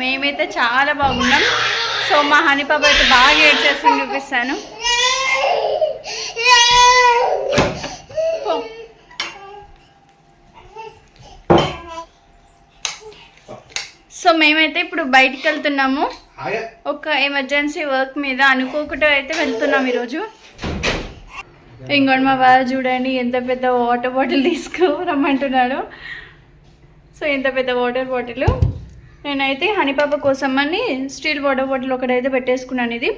మేమైతే చాలా బాగున్నాం. సో మా హనీ పాప అయితే బాగా ఏడ్ చేస్తుంది చూపిస్తాను. సో మేమైతే ఇప్పుడు బయటికి వెళ్తున్నాము. ఒక ఎమర్జెన్సీ వర్క్ మీద అనుకోకుండా అయితే వెళ్తున్నాం ఈరోజు. ఇంకోటి మా బాగా చూడండి ఎంత పెద్ద వాటర్ బాటిల్ తీసుకురమ్మంటున్నాడు సో ఇంత పెద్ద వాటర్ బాటిల్? నేనైతే హనీపాప కోసం అని స్టీల్ వాటర్ బాటిల్ ఒకటైతే పెట్టేసుకున్నాను ఇది.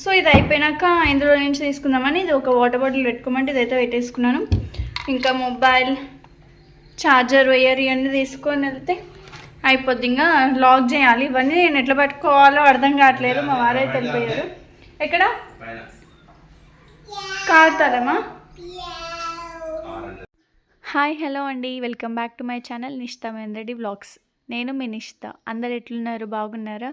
సో ఇది అయిపోయినాక ఇందులో నుంచి తీసుకుందామని ఇది ఒక వాటర్ బాటిల్ పెట్టుకోమంటే ఇదైతే పెట్టేసుకున్నాను. ఇంకా మొబైల్ ఛార్జర్ వైర్ ఇవన్నీ తీసుకొని వెళ్తే అయిపోద్ది. ఇంకా లాక్ చేయాలి. ఇవన్నీ నేను ఎట్లా పట్టుకోవాలో అర్థం కావట్లేదు. మా వారైతే వెళ్ళిపోయారు. ఎక్కడ? కారుతారమ్మా హాయ్ హలో అండి. Welcome back to my channel Nishta Mahendra Reddy vlogs నేను మీ నిష్త అందరు ఎట్లున్నారు? బాగున్నారా?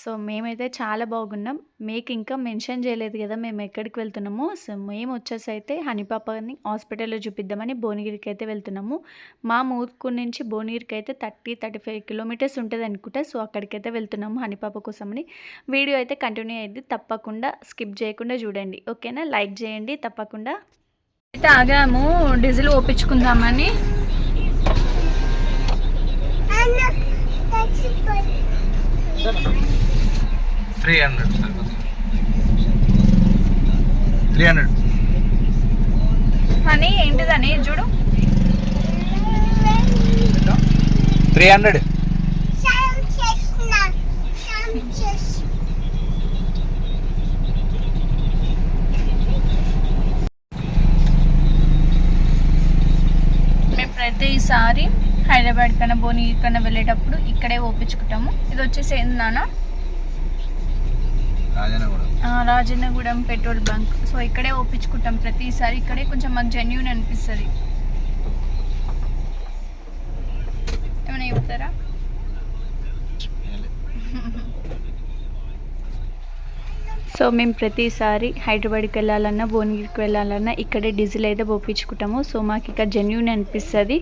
సో మేమైతే చాలా బాగున్నాం. మీకు ఇంకా మెన్షన్ చేయలేదు కదా మేము ఎక్కడికి వెళ్తున్నాము? సో మేము వచ్చేసి అయితే హనీపాపని హాస్పిటల్లో చూపిద్దామని భువనగిరికి అయితే వెళ్తున్నాము. మా మూర్కూరు నుంచి భువనగిరికి అయితే థర్టీ థర్టీ ఫైవ్ కిలోమీటర్స్ ఉంటుంది అనుకుంటా. సో అక్కడికైతే వెళ్తున్నాము హనీపాప కోసమని. వీడియో అయితే కంటిన్యూ అయ్యింది తప్పకుండా స్కిప్ చేయకుండా చూడండి. ఓకేనా? లైక్ చేయండి. తప్పకుండా. అయితే ఆగాము. Diesel ఓపించుకుందామని. Three hundred three hundred. అని ఏంటిదని చూడు. Three hundred. మేము ప్రతిసారి హైదరాబాద్ కన్నా భువనగిరి కన్నా వెళ్ళేటప్పుడు ఇక్కడే ఓపించుకుంటాము. ఇది వచ్చేసి ఏంది నాన్న? రాజన్న కూడా ఆ, రాజన్నగూడెం పెట్రోల్ బంక్. సో ఇక్కడే ఓపించుకుంటాం ప్రతిసారి. ఇక్కడే కొంచెం మాకు జెన్యున్ అనిపిస్తుంది. ఏమైనా చెప్తారా? సో మేము ప్రతిసారి హైదరాబాద్కి వెళ్ళాలన్నా భువనగిరికి వెళ్ళాలన్నా ఇక్కడే డీజిల్ అయితే పోపించుకుంటాము. సో మాకు ఇక్కడ జెన్యున్ అనిపిస్తుంది.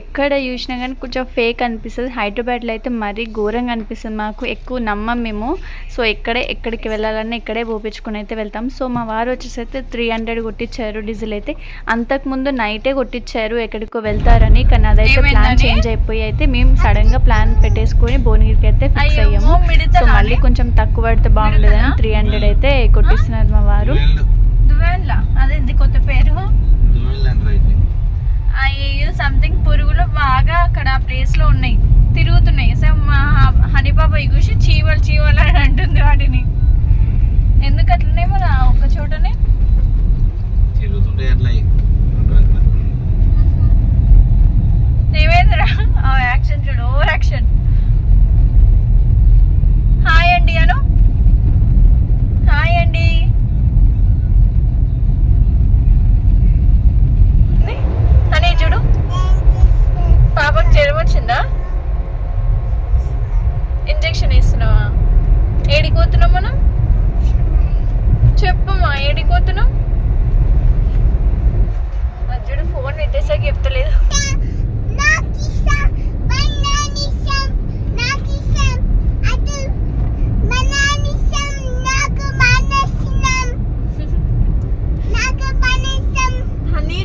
ఎక్కడ చూసినా కానీ కొంచెం ఫేక్ అనిపిస్తుంది. హైదరాబాద్లో అయితే మరీ ఘోరంగా అనిపిస్తుంది. మాకు ఎక్కువ నమ్మం మేము. సో ఎక్కడే ఎక్కడికి వెళ్ళాలన్నా ఇక్కడే పోపించుకొని అయితే వెళ్తాం. సో మా వారు వచ్చేసి అయితే త్రీ హండ్రెడ్ కొట్టించారు డీజిల్ అయితే. అంతకుముందు నైటే కొట్టించారు ఎక్కడికో వెళ్తారని కానీ అదైతే ప్లాన్? చేంజ్ అయిపోయి అయితే మేము సడన్గా ప్లాన్ పెట్టేసుకొని భువనగిరికి అయితే ఫిక్స్ అయ్యో, అయ్యాము. సో మళ్ళీ? కొంచెం తక్కువ పడితే మిడతలా? త్రీ హండ్రెడ్ అయితే కొట్టిస్తున్నారు మా వారు. అదేంటి కొత్త పేరు? అయితే సంథింగ్ పురుగులు బాగా అక్కడ ఆ ప్లేస్లో ఉన్నాయి. తిరుగుతున్నాయి. సో మా హనీపాప చూసి చీవలు చీవలు అని అంటుంది వాటిని. ఎందుకు అట్లనే మన ఒక చోటనే తిరుగుతుంటే అట్లా రెండు అట్లా ఏమైందిరా ఆ యాక్షన్ చూడు ఓవర్ యాక్షన్ హాయ్ అండి అను హాయ్ అండి ని, అని చూడు పాపకు జ్వరం వచ్చిందా ఇంజెక్షన్ ఇస్తున్నావా ఏడికోతున్నాం మనం? చెప్పమ్మా ఏడికి పోతున్నాం ఫోన్ పెట్టేసాక చెప్తలేదు.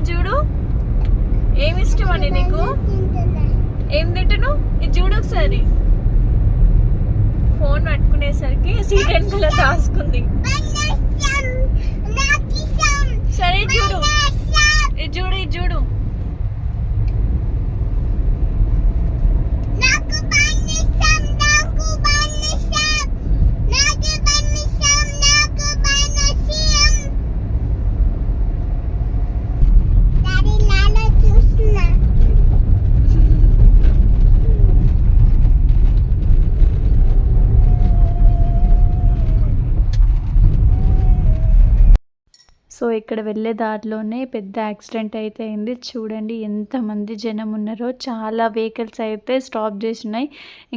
చూడు. ఏమి ఇష్టం అండి నీకు? ఏం తింటున్నావు? ఇది చూడు ఒకసారి. ఫోన్ పట్టుకునేసరికి సీట్ వెనకాల దాచుకుంది. సరే చూడు. ఇది చూడు ఇది చూడు. సో ఇక్కడ వెళ్ళే దారిలోనే పెద్ద యాక్సిడెంట్ అయితే అయింది. చూడండి ఎంతమంది జనం ఉన్నారో. చాలా వెహికల్స్ అయితే స్టాప్ చేసినాయి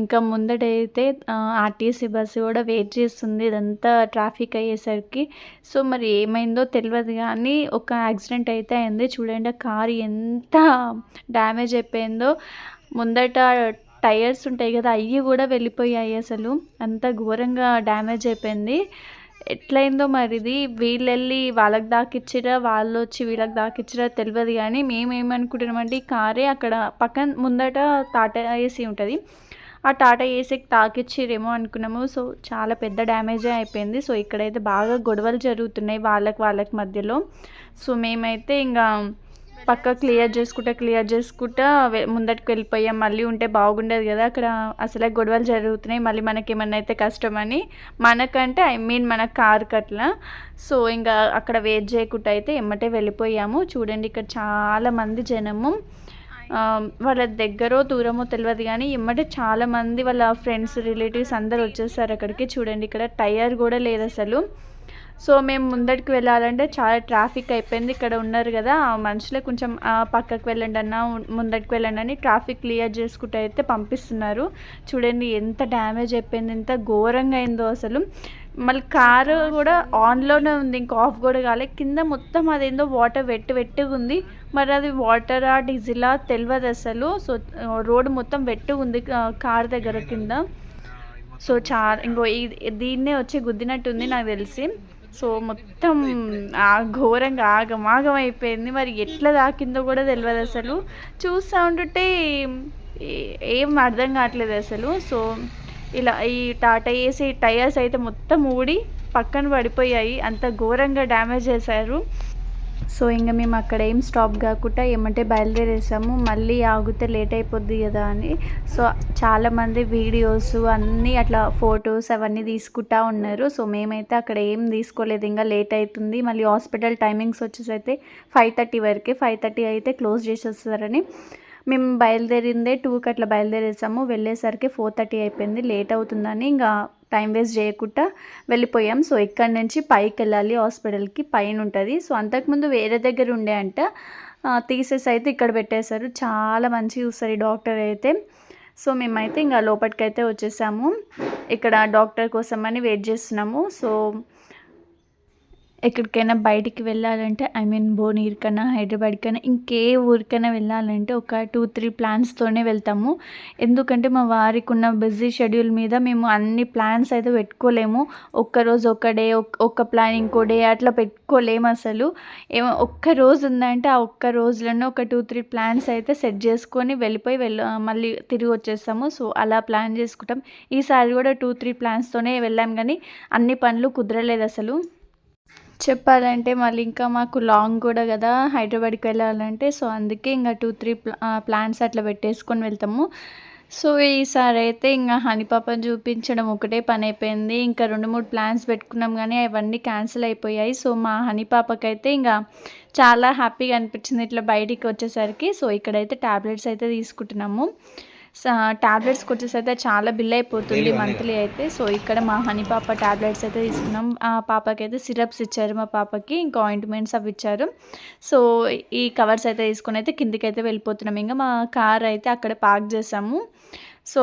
ఇంకా ముందటైతే ఆర్టీసీ బస్సు కూడా వెయిట్ చేస్తుంది. ఇదంతా ట్రాఫిక్ అయ్యేసరికి. సో మరి ఏమైందో తెలియదు కానీ ఒక యాక్సిడెంట్ అయితే అయింది. చూడండి ఆ కారు ఎంత డ్యామేజ్ అయిపోయిందో. ముందట టైర్స్ ఉంటాయి కదా అవి కూడా వెళ్ళిపోయాయి అసలు. అంత ఘోరంగా డ్యామేజ్ అయిపోయింది. ఎట్లయిందో మరిది వీళ్ళు వెళ్ళి వాళ్ళకి దాకిచ్చిరా వాళ్ళు వచ్చి వీళ్ళకి దాకిచ్చిరా తెలియదు కానీ మేము ఏమనుకుంటున్నామంటే ఈ కారే అక్కడ పక్కన ముందట టాటా ఏసీ ఉంటుంది. ఆ టాటా ఏసీకి తాకిచ్చిరేమో అనుకున్నాము. సో చాలా పెద్ద డ్యామేజే అయిపోయింది. సో ఇక్కడైతే బాగా గొడవలు జరుగుతున్నాయి వాళ్ళకి వాళ్ళకి మధ్యలో. సో మేమైతే ఇంకా పక్క క్లియర్ చేసుకుంటా క్లియర్ చేసుకుంటా వె- ముందటికి వెళ్ళిపోయాం. మళ్ళీ ఉంటే బాగుండేది కదా అక్కడ. అసలే గొడవలు జరుగుతున్నాయి. మళ్ళీ మనకి ఏమన్నా అయితే కష్టమని. మనకంటే ఐ మీన్ మన కార్కి అట్లా సో ఇంకా అక్కడ వెయిట్ చేయకుండా అయితే ఎమ్మటే వెళ్ళిపోయాము. చూడండి ఇక్కడ చాలా మంది జనము. వాళ్ళ దగ్గరో దూరమో తెలియదు కానీ ఎమ్మటే చాలామంది వాళ్ళ ఫ్రెండ్స్ రిలేటివ్స్ అందరు వచ్చేసారు అక్కడికి. చూడండి ఇక్కడ టైర్ కూడా లేదు అసలు. సో మేము ముందటికి వెళ్ళాలంటే చాలా ట్రాఫిక్ అయిపోయింది. ఇక్కడ ఉన్నారు కదా ఆ మనుషులే కొంచెం పక్కకు వెళ్ళండి అన్న ముందటికి వెళ్ళండి అని ట్రాఫిక్ క్లియర్ చేసుకుంటూ అయితే పంపిస్తున్నారు. చూడండి ఎంత డ్యామేజ్ అయిపోయింది ఎంత ఘోరంగా అయిందో అసలు. మళ్ళీ కారు కూడా ఆన్లోనే ఉంది ఇంకా ఆఫ్ కూడా కాలే. కింద మొత్తం అదేందో వాటర్ వెట్టి వెట్టుగా ఉంది. మరి అది వాటరా డీజిలా తెలియదు అసలు. సో రోడ్ మొత్తం వెట్టుగా ఉంది కార్ దగ్గర కింద. సో చాలా ఇంకో దీన్నే వచ్చి గుద్దినట్టుంది నాకు తెలిసి. సో మొత్తం ఆ ఘోరంగా ఆగమాగం అయిపోయింది మరి ఎట్లా తాకిందో కూడా తెలియదు అసలు. చూస్తూ ఉంటుంటే ఏం అర్థం కావట్లేదు అసలు. సో ఇలా ఈ టాటా ఏసీ టైర్స్ అయితే మొత్తం ఊడి పక్కన పడిపోయాయి. అంత ఘోరంగా డ్యామేజ్ చేశారు. సో ఇంకా మేము అక్కడ ఏం స్టాప్ కాకుండా ఏమంటే బయలుదేరేసాము. మళ్ళీ ఆగితే లేట్ అయిపోద్ది కదా అని. సో చాలామంది వీడియోస్ అన్నీ అట్లా ఫొటోస్ అవన్నీ తీసుకుంటా ఉన్నారు. సో మేమైతే అక్కడ ఏం తీసుకోలేదు. ఇంకా లేట్ అవుతుంది మళ్ళీ హాస్పిటల్ టైమింగ్స్ వచ్చేసి అయితే ఫైవ్ థర్టీ వరకే ఫైవ్ థర్టీ అయితే క్లోజ్ చేసేస్తారని. మేము బయలుదేరిందే టూకి అట్లా బయలుదేరేసాము. వెళ్ళేసరికి ఫోర్ థర్టీ అయిపోయింది. లేట్ అవుతుందని ఇంకా టైం వేస్ట్ చేయకుండా వెళ్ళిపోయాం. సో ఇక్కడ నుంచి పైకి వెళ్ళాలి హాస్పిటల్కి పైన ఉంటుంది సో అంతకుముందు వేరే దగ్గర ఉండే అంట. తీసేసి అయితే ఇక్కడ పెట్టేశారు. చాలా మంచిగా చూస్తారు ఈ డాక్టర్ అయితే. సో మేమైతే ఇంకా లోపలికైతే అయితే వచ్చేసాము. ఇక్కడ డాక్టర్ కోసం అని వెయిట్ చేస్తున్నాము. సో ఎక్కడికైనా బయటికి వెళ్ళాలంటే ఐ మీన్ భువనగిరి కన్నా హైదరాబాద్ కన్నా ఇంకే ఊరికైనా వెళ్ళాలంటే ఒక టూ త్రీ ప్లాన్స్తోనే వెళ్తాము. ఎందుకంటే మా వారికి ఉన్న బిజీ షెడ్యూల్ మీద మేము అన్ని ప్లాన్స్ అయితే పెట్టుకోలేము. ఒక్కరోజు ఒక డే ఒక్క ప్లాన్ ఇంకో డే అట్లా పెట్టుకోలేము అసలు. ఏమో ఒక్క రోజు ఉందంటే ఆ ఒక్క రోజులోనే ఒక టూ త్రీ ప్లాన్స్ అయితే సెట్ చేసుకొని వెళ్ళిపోయి వెళ్ళ మళ్ళీ తిరిగి వచ్చేస్తాము. సో అలా ప్లాన్ చేసుకుంటాం. ఈసారి కూడా టూ త్రీ ప్లాన్స్తోనే వెళ్ళాం కానీ అన్ని పనులు కుదరలేదు అసలు. చెప్పాలంటే మళ్ళీ ఇంకా మాకు లాంగ్ కూడా కదా హైదరాబాద్కి వెళ్ళాలంటే. సో అందుకే ఇంకా టూ త్రీ ప్లాన్స్ అట్లా పెట్టేసుకొని వెళ్తాము. సో ఈసారి అయితే ఇంకా హనీపాపని చూపించడం ఒకటే పని అయిపోయింది. ఇంకా రెండు మూడు ప్లాన్స్ పెట్టుకున్నాం కానీ అవన్నీ క్యాన్సిల్ అయిపోయాయి. సో మా హనీపాపకైతే ఇంకా చాలా హ్యాపీగా అనిపించింది ఇట్లా బయటికి వచ్చేసరికి. సో ఇక్కడైతే ట్యాబ్లెట్స్ అయితే తీసుకుంటున్నాము. ట్యాబ్లెట్స్కి వచ్చేసి అయితే చాలా బిల్ అయిపోతుంది మంత్లీ అయితే. సో ఇక్కడ మా హనీ పాప ట్యాబ్లెట్స్ అయితే తీసుకున్నాం. ఆ పాపకి అయితే సిరప్స్ ఇచ్చారు మా పాపకి ఇంకా ఆయింట్మెంట్స్ అవి ఇచ్చారు. సో ఈ కవర్స్ అయితే తీసుకొని అయితే కిందికి అయితే వెళ్ళిపోతున్నాం. ఇంకా మా కార్ అయితే అక్కడ పార్క్ చేసాము. సో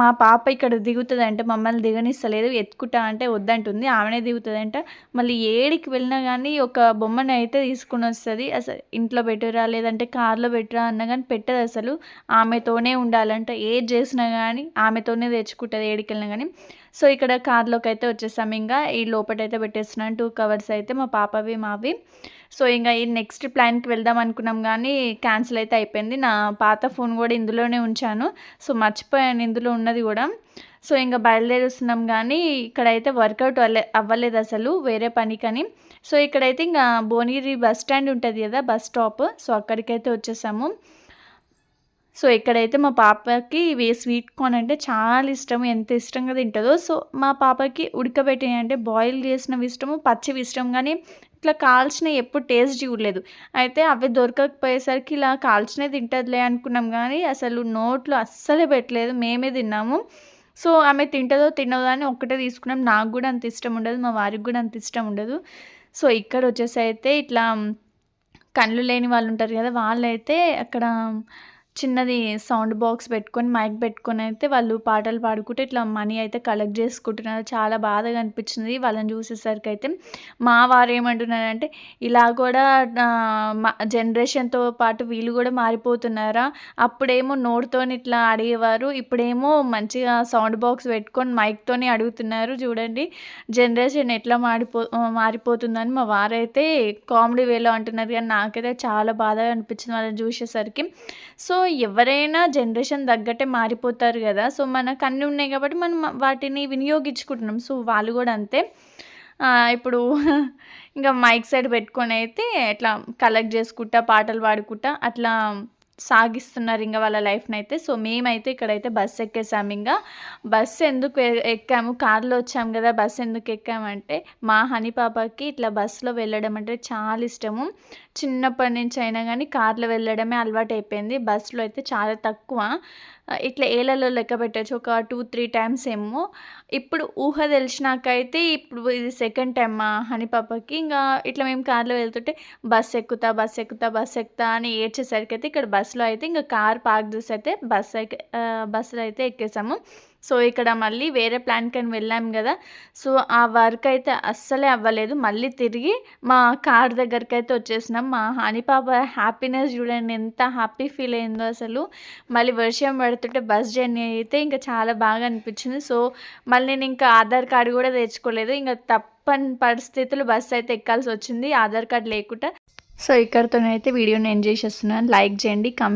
మా పాప ఇక్కడ దిగుతుంది అంటే మమ్మల్ని దిగనిస్తలేదు ఎత్తుకుంటా అంటే వద్దంటుంది. ఆమెనే దిగుతుంది అంట మళ్ళీ ఏడికి వెళ్ళినా కానీ ఒక బొమ్మను అయితే తీసుకుని వస్తుంది అసలు ఇంట్లో పెట్టురా లేదంటే కార్లో పెట్టురా అన్నా కానీ పెట్టదు అసలు. ఆమెతోనే ఉండాలంట. ఏది చేసినా కానీ ఆమెతోనే తెచ్చుకుంటుంది ఏడికి వెళ్ళినా కానీ సో ఇక్కడ కార్లోకి అయితే వచ్చేసాము ఇంకా ఈ లోపటైతే పెట్టేస్తున్నాను టూ కవర్స్ అయితే మా పాపవి మావి. సో ఇంకా ఈ నెక్స్ట్ ప్లాన్కి వెళ్దాం అనుకున్నాం కానీ క్యాన్సిల్ అయితే అయిపోయింది. నా పాత ఫోన్ కూడా ఇందులోనే ఉంచాను. సో మర్చిపోయాను ఇందులో ఉన్నది కూడా. సో ఇంకా బయలుదేరుస్తున్నాం కానీ ఇక్కడైతే వర్కౌట్ అవ్వలేదు అసలు వేరే పనికని. సో ఇక్కడైతే ఇంకా భువనగిరి బస్ స్టాండ్ ఉంటుంది కదా బస్ స్టాప్. సో అక్కడికైతే వచ్చేసాము. సో ఇక్కడైతే మా పాపకి ఇవి స్వీట్ కార్న్ అంటే చాలా ఇష్టం ఎంత ఇష్టంగా తింటుందో సో మా పాపకి ఉడకబెట్టి అంటే బాయిల్ చేసినవి ఇష్టము పచ్చివి ఇష్టం కానీ ఇట్లా కాల్చినవి ఎప్పుడు టేస్ట్ చూడలేదు. అయితే అవి దొరకకపోయేసరికి ఇలా కాల్చినవి తింటుందిలే అనుకున్నాం కానీ అసలు నోట్లో అస్సలే పెట్టలేదు మేమే తిన్నాము. సో ఆమె తింటుందో తినదో అని ఒక్కటే తీసుకున్నాం. నాకు కూడా అంత ఇష్టం ఉండదు మా వారికి కూడా అంత ఇష్టం ఉండదు. సో ఇక్కడ వచ్చేసి అయితే ఇట్లా కళ్ళు లేని వాళ్ళు ఉంటారు కదా వాళ్ళైతే అక్కడ చిన్నది సౌండ్ బాక్స్ పెట్టుకొని మైక్ పెట్టుకొని అయితే వాళ్ళు పాటలు పాడుకుంటే ఇట్లా మనీ అయితే కలెక్ట్ చేసుకుంటున్నారు. చాలా బాధగా అనిపించింది వాళ్ళని చూసేసరికి అయితే. మా వారు ఏమంటున్నారంటే ఇలా కూడా జనరేషన్తో పాటు వీళ్ళు కూడా మారిపోతున్నారా? అప్పుడేమో నోటితో ఇట్లా అడిగేవారు ఇప్పుడేమో మంచిగా సౌండ్ బాక్స్ పెట్టుకొని మైక్తోనే అడుగుతున్నారు. చూడండి జనరేషన్ ఎట్లా మారిపో మారిపోతుందని మా వారైతే కామెడీ వేలో అంటున్నారు. కానీ నాకైతే చాలా బాధగా అనిపించింది వాళ్ళని చూసేసరికి. సో ఎవరైనా జనరేషన్ తగ్గట్టే మారిపోతారు కదా. సో మనకు అన్నీ ఉన్నాయి కాబట్టి మనం వాటిని వినియోగించుకుంటున్నాం. సో వాళ్ళు కూడా అంతే. ఇప్పుడు ఇంకా మైక్ సైడ్ పెట్టుకొని అయితే ఇట్లా కలెక్ట్ చేసుకుంటా పాటలు పాడుకుంటా అట్లా సాగిస్తున్నారు ఇంకా వాళ్ళ లైఫ్ని అయితే సో మేమైతే ఇక్కడైతే బస్సు ఎక్కేసాము. ఇంకా బస్సు ఎందుకు ఎక్కాము? కార్లో వచ్చాము కదా బస్సు ఎందుకు ఎక్కామంటే మా హనీ పాపకి ఇట్లా బస్సులో వెళ్ళడం అంటే చాలా ఇష్టము. చిన్నప్పటి నుంచి అయినా కానీ కార్లో వెళ్ళడమే అలవాటు అయిపోయింది బస్సులో అయితే చాలా తక్కువ. ఇట్లా ఏళ్ళలో లెక్క పెట్టచ్చు. ఒక టూ త్రీ టైమ్స్ ఏమో. ఇప్పుడు ఊహ తెలిసినాకైతే ఇప్పుడు ఇది సెకండ్ టైం మా హనీ పాపకి. ఇంకా ఇట్లా మేము కార్లో వెళ్తుంటే బస్ ఎక్కుతా బస్ ఎక్కుతా బస్ ఎక్కుతా అని ఏడ్చేసరికి అయితే ఇక్కడ బస్సులో అయితే ఇంకా కార్ పార్క్ చేసి అయితే బస్ ఎక్కి బస్సులో అయితే ఎక్కేసాము. సో ఇక్కడ మళ్ళీ వేరే ప్లాన్కి అని వెళ్ళాం కదా. సో ఆ వర్క్ అయితే అస్సలే అవ్వలేదు. మళ్ళీ తిరిగి మా కార్ దగ్గరికి అయితే వచ్చేసినాం. మా హానిపాప హ్యాపీనెస్ చూడండి ఎంత హ్యాపీ ఫీల్ అయిందో అసలు. మళ్ళీ వర్షం పడుతుంటే బస్ జర్నీ అయితే ఇంకా చాలా బాగా అనిపించింది. సో మళ్ళీ నేను ఇంకా ఆధార్ కార్డు కూడా తెచ్చుకోలేదు. ఇంకా తప్పని పరిస్థితులు బస్సు అయితే ఎక్కాల్సి వచ్చింది. ఆధార్ కార్డు లేకుండా. సో ఇక్కడితోనైతే వీడియోని ఎంజాయ్ చేస్తున్నాను లైక్ చేయండి కమెంట్